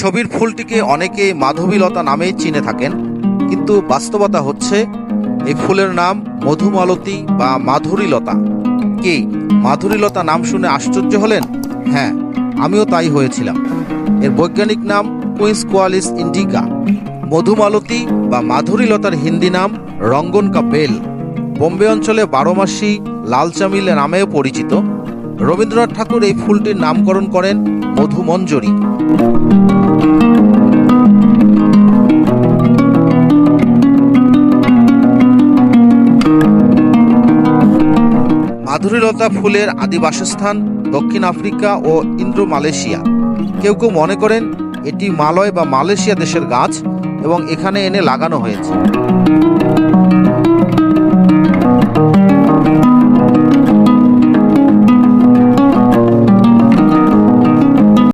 ছবির ফুলটিকে অনেকে মাধবীলতা নামেই চিনে থাকেন, কিন্তু বাস্তবতা হচ্ছে এই ফুলের নাম মধুমালতী বা মাধুরীলতা। কি? মাধুরীলতা নাম শুনে আশ্চর্য হলেন? হ্যাঁ আমিও তাই হয়েছিলাম। এর বৈজ্ঞানিক নাম কুইন্স কোয়ালিস ইন্ডিকা মধুমালতী বা মাধুরীলতার হিন্দি নাম রঙ্গন কা বেল বোম্বে অঞ্চলে বারোমাসি লাল চামিল নামেও পরিচিত। রবীন্দ্রনাথ ঠাকুর এই ফুলটির নামকরণ করেন মধুমঞ্জরি। মাধুরীলতা ফুলের আদি বাসস্থান দক্ষিণ আফ্রিকা ও ইন্দ্র মালয়েশিয়া কেউ কেউ মনে করেন এটি মালয় বা মালয়েশিয়া দেশের গাছ এবং এখানে এনে লাগানো হয়েছে।